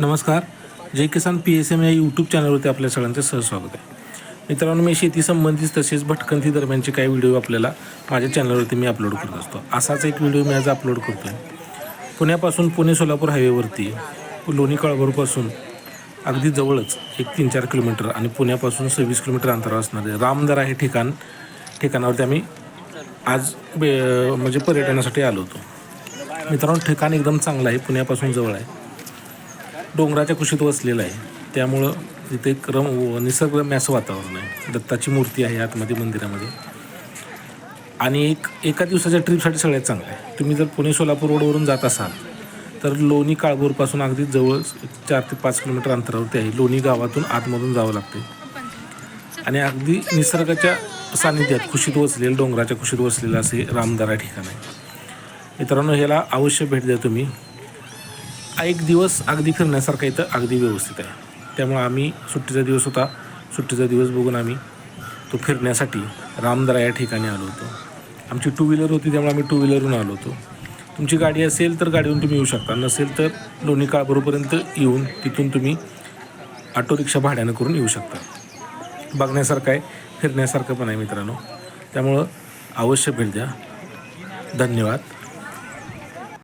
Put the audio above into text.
नमस्कार. Jai Kisan P S M या YouTube चॅनलवरती आपल्या सगळ्यांचं सहस्वागत आहे. मित्रांनो मी शेती संबंधित तसेच भटकंती दरम्यानचे काही व्हिडिओ आपल्याला माझ्या चॅनलवरती मी अपलोड करत असतो. असाच एक व्हिडिओ मी आज अपलोड करतो आहे पुण्यापासून पुणे सोलापूर हायवेवरती लोणी कळभरपासून अगदी जवळच एक तीन चार किलोमीटर आणि पुण्यापासून सव्वीस किलोमीटर अंतरावर असणारे रामदरा हे ठिकाण ठिकाणावरती आम्ही आज बे म्हणजे पर्यटनासाठी आलो होतो. मित्रांनो ठिकाण एकदम चांगलं आहे. पुण्यापासून जवळ आहे. डोंगराच्या कुशीत वसलेलं आहे. त्यामुळं तिथे एक रम निसर्गरम्य असं वातावरण आहे. दत्ताची मूर्ती आहे आतमध्ये मंदिरामध्ये. आणि एक एका दिवसाच्या ट्रिपसाठी सगळ्यात चांगलं आहे. तुम्ही जर पुणे सोलापूर रोडवरून जात असाल तर लोणी काळभोरपासून अगदी जवळ चार ते पाच किलोमीटर अंतरावरती आहे. लोणी गावातून आतमधून जावं लागते आणि अगदी निसर्गाच्या सानिध्यात कुशीत वसलेलं डोंगराच्या कुशीत वसलेलं असे रामदारा ठिकाण आहे. मित्रांनो ह्याला अवश्य भेट द्या तुम्ही. एक दिवस अगदी फिरण्यासारखा इथं अगदी व्यवस्थित आहे. त्यामुळं आम्ही सुट्टीचा दिवस होता. सुट्टीचा दिवस बघून आम्ही तो फिरण्यासाठी रामदरा या ठिकाणी आलो होतो. आमची टू व्हीलर होती त्यामुळे आम्ही टू व्हीलरहून आलो होतो. तुमची गाडी असेल तर गाडीवरून तुम्ही येऊ शकता. नसेल तर लोणी काळभोरपर्यंत येऊन तिथून तुम्ही ऑटो रिक्षा भाड्यानं करून येऊ शकता. बघण्यासारखं आहे फिरण्यासारखं पण आहे मित्रांनो. त्यामुळं अवश्य भेट द्या. धन्यवाद.